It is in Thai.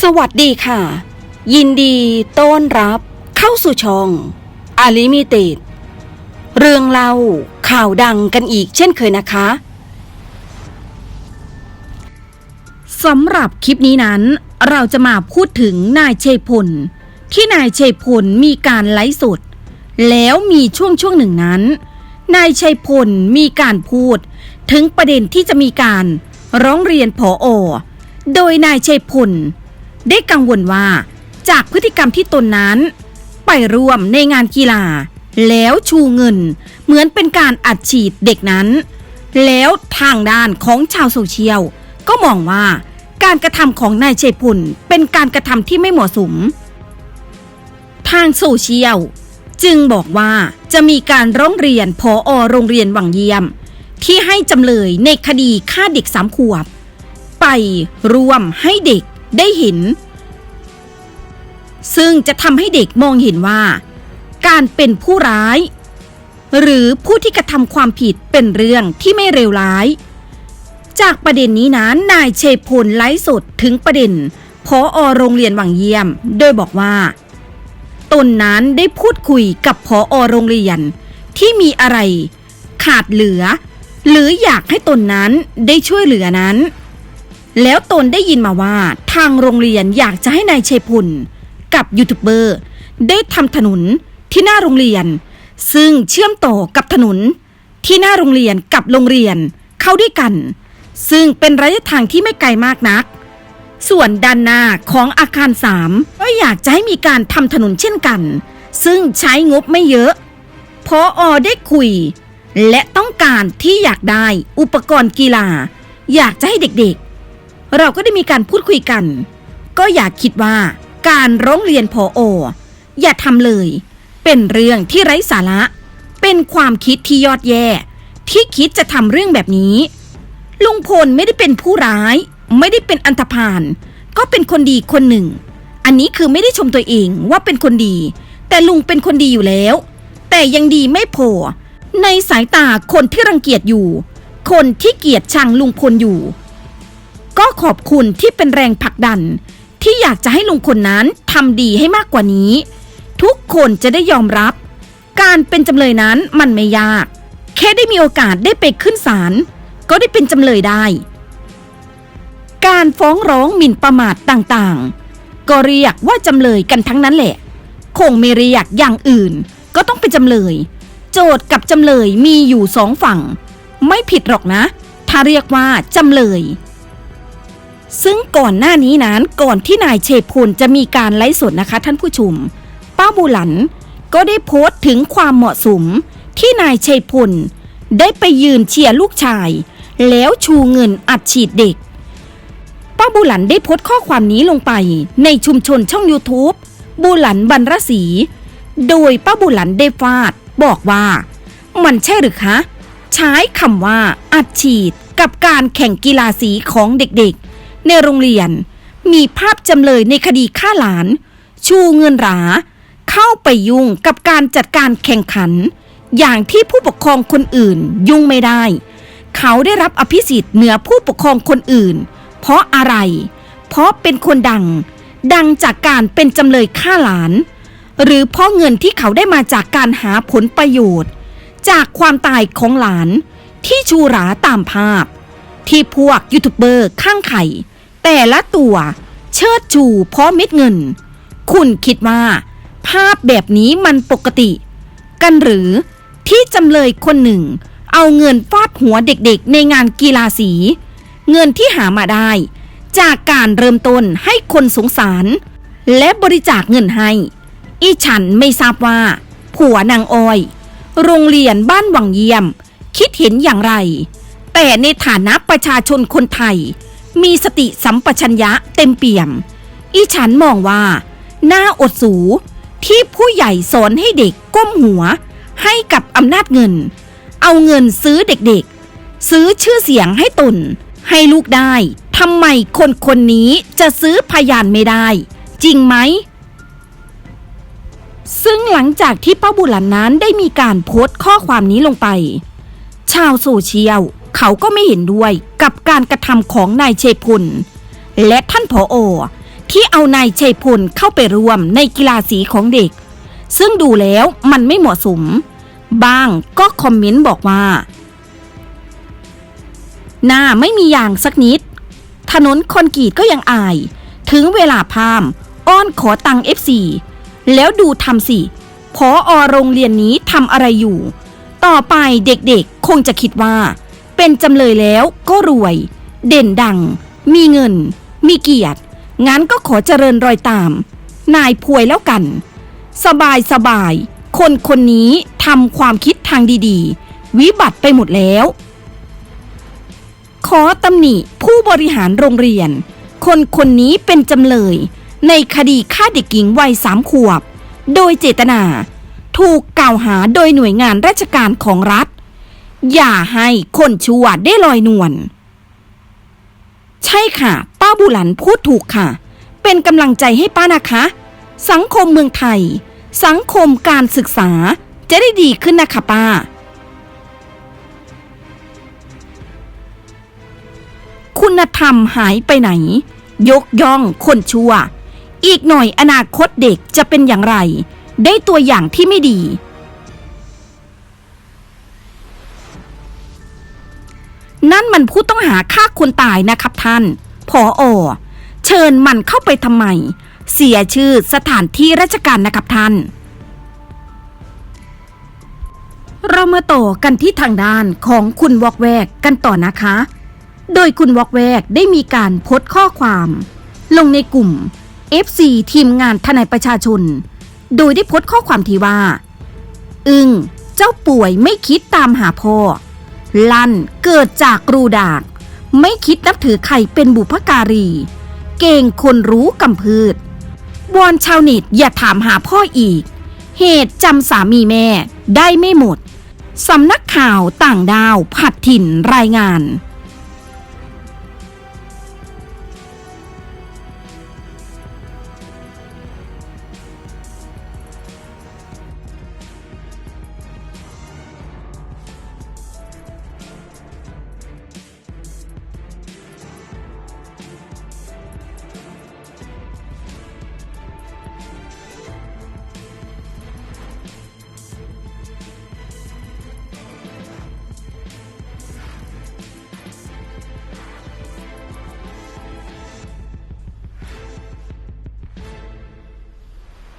สวัสดีค่ะ ยินดีต้อนรับเข้าสู่ช่องอาลิมิเต็ดเรื่องเล่าข่าวดังกันอีกเช่นเคยนะคะสำหรับคลิปนี้นั้น เราจะมาพูดถึงนายเชยพล ที่นายเชยพลมีการไลฟ์สด แล้วมีช่วงช่วงหนึ่งนั้น นายชัยพลมีการพูด ถึงประเด็นที่จะมีการร้องเรียนผออโดยนายชัยพล ได้กังวลว่า จากพฤติกรรมที่ตนนั้น ไปร่วมในงานกีฬา แล้วชูเงิน เหมือนเป็นการอัดฉีดเด็กนั้น แล้วทางด้านของชาวโซเชียล ก็มองว่าการกระทำของนายชัยพลเป็นการกระทำที่ไม่เหมาะสม ทางโซเชียล จึงบอกว่าจะมีการร้องเรียนพออโรงเรียนวังเยี่ยม ที่ให้จำเลยในคดีฆ่าเด็กสามขวบ ไปรวมให้เด็ก ได้เห็น ซึ่งจะทำให้เด็กมองเห็นว่า การเป็นผู้ร้าย หรือผู้ที่กระทำความผิดเป็นเรื่องที่ไม่เลวร้าย จากประเด็นนี้นั้นนายเชพลไลฟ์สดถึงประเด็นพออโรงเรียนวังเยี่ยม โดยบอกว่า ตนนั้นได้พูดคุยกับพออโรงเรียนที่มีอะไร ขาดเหลือ หรืออยากให้ตนนั้นได้ช่วยเหลือนั้น แล้วตนได้ยินมาว่าทางโรงเรียนอยากจะให้นายเชัยพลกับยูทูบเบอร์ได้ทำถนนที่หน้าโรงเรียน ซึ่งเชื่อมต่อกับถนนที่หน้าโรงเรียนกับโรงเรียนเข้าด้วยกัน ซึ่งเป็นระยะทางที่ไม่ไกลมากนัก ส่วนด้านหน้าของอาคารสามก็อยากจะให้มีการทำถนนเช่นกัน ซึ่งใช้งบไม่เยอะพออได้คุย และต้องการที่อยากได้อุปกรณ์กีฬา อยากจะให้เด็ก เราก็ได้มีการพูดคุยกัน ก็อยากคิดว่าการร้องเรียนพอออย่าทำเลย เป็นเรื่องที่ไร้สาระ เป็นความคิดที่ยอดแย่ ที่คิดจะทำเรื่องแบบนี้ ลุงพลไม่ได้เป็นผู้ร้าย ไม่ได้เป็นอันธพาลก็เป็นคนดีคนหนึ่ง อันนี้คือไม่ได้ชมตัวเองว่าเป็นคนดี แต่ลุงเป็นคนดีอยู่แล้ว แต่ยังดีไม่พอในสายตาคนที่รังเกียจอยู่ คนที่เกลียดชังลุงพลอยู่ ก็ขอบคุณที่เป็นแรงผลักดัน ที่อยากจะให้ลุงพลนั้นทำดีให้มากกว่านี้ ทุกคนจะได้ยอมรับ การเป็นจำเลยนั้นมันไม่ยาก แค่ได้มีโอกาสได้ไปขึ้นศาลก็ได้เป็นจำเลยได้ การฟ้องร้องหมิ่นประมาทต่างๆ ก็เรียกว่าจำเลยกันทั้งนั้นแหละ คงไม่เรียกอย่างอื่น ก็ต้องเป็นจำเลย โจทย์กับจำเลยมีอยู่สองฝั่ง ไม่ผิดหรอกนะ ถ้าเรียกว่าจำเลย ซึ่งก่อนหน้านี้นั้นก่อนที่นายเชฟพลจะมีการไลฟ์สดนะคะท่านผู้ชม ป้าบุหลันก็ได้โพสต์ถึงความเหมาะสม ที่นายเชยพลได้ไปยืนเชียร์ลูกชาย แล้วชูเงินอัดฉีดเด็ก ป้าบุหลันได้โพสต์ข้อความนี้ลงไปในชุมชนช่อง YouTube บุหลันบรรรศีโดยป้าบุหลันได้ฟาดบอกว่า มันใช่หรือคะ ใช้คำว่าอัดฉีดกับการแข่งกีฬาสีของเด็ก ในโรงเรียน มีภาพจำเลยในคดีฆ่าหลาน ชูเงินหรา เข้าไปยุ่งกับการจัดการแข่งขัน อย่างที่ผู้ปกครองคนอื่นยุ่งไม่ได้ เขาได้รับอภิสิทธิ์เหนือผู้ปกครองคนอื่น เพราะอะไร เพราะเป็นคนดัง ดังจากการเป็นจำเลยฆ่าหลาน หรือเพราะเงินที่เขาได้มาจากการหาผลประโยชน์ จากความตายของหลานที่ชูหราตามภาพ ที่พวกยูทูบเบอร์ข้างไข่ แต่ละตัวเชิดชูเพราะเม็ดเงิน คุณคิดว่า ภาพแบบนี้มันปกติ กันหรือที่จำเลยคนหนึ่ง เอาเงินฟาดหัวเด็กๆในงานกีฬาสี เงินที่หามาได้ จากการเริ่มต้นให้คนสงสาร และบริจาคเงินให้ อีฉันไม่ทราบว่า ผัวนางออย โรงเรียนบ้านวังเยี่ยม คิดเห็นอย่างไร แต่ในฐานะประชาชนคนไทย มีสติสัมปชัญญะเต็มเปี่ยม อีฉันมองว่า หน่าอดสูที่ผู้ใหญ่สอนให้เด็กก้มหัว ให้กับอำนาจเงิน เอาเงินซื้อเด็กๆ ซื้อชื่อเสียงให้ตน ให้ลูกได้ทำไมคนคนนี้จะซื้อพยานไม่ได้ จริงไหม ซึ่งหลังจากที่ป้าบุหลันนั้นได้มีการโพสต์ข้อความนี้ลงไป ชาวโซเชียล เขาก็ไม่เห็นด้วยกับการกระทำของนายเชยพล และท่านผออที่เอานายเชยพลเข้าไปรวมในกีฬาสีของเด็ก ซึ่งดูแล้วมันไม่เหมาะสม บ้างก็คอมเมนต์บอกว่า หน้าไม่มีอย่างสักนิด ถนนคอนกรีตก็ยังอาย ถึงเวลาพามอ้อนขอตังเอฟซีแล้วดูทำสิพออโรงเรียนนี้ทำอะไรอยู่ ต่อไปเด็กๆคงจะคิดว่า เป็นจำเลยแล้วก็รวย เด่นดัง มีเงิน มีเกียรติ งั้นก็ขอเจริญรอยตาม นายพวยแล้วกัน สบายสบายๆคนคนนี้ทำความคิดทางดีๆ วิบัติไปหมดแล้ว ขอตำหนิผู้บริหารโรงเรียน คนคนนี้เป็นจำเลย ในคดีฆ่าเด็กหญิงวัยสามขวบ โดยเจตนา ถูกกล่าวหาโดยหน่วยงานราชการของรัฐ อย่าให้คนชั่วได้ลอยนวล ใช่ค่ะ ป้าบุหลันพูดถูกค่ะ เป็นกำลังใจให้ป้านะคะ สังคมเมืองไทย สังคมการศึกษาจะได้ดีขึ้นนะคะป้า คุณธรรมหายไปไหน ยกย่องคนชั่ว อีกหน่อยอนาคตเด็กจะเป็นอย่างไร ได้ตัวอย่างที่ไม่ดี นั่นมันผู้ต้องหาฆ่าคนตายนะครับท่านพออเชิญมันเข้าไปทำไม เสียชื่อสถานที่ราชการนะครับท่าน เรามาต่อกันที่ทางด้านของคุณวอกแวกกันต่อนะคะ โดยคุณวอกแวกได้มีการโพสต์ข้อความ ลงในกลุ่ม FC ทีมงานทนายประชาชน โดยได้โพสต์ข้อความที่ว่า อึงเจ้าป่วยไม่คิดตามหาพ่อ ลั่นเกิดจากกรูดาก ไม่คิดนับถือใครเป็นบุพการี เก่งคนรู้กำพืชวอนชาวเน็ตอย่าถามหาพ่ออีก เหตุจำสามีแม่ได้ไม่หมด สำนักข่าวต่างดาวผัดถิ่นรายงาน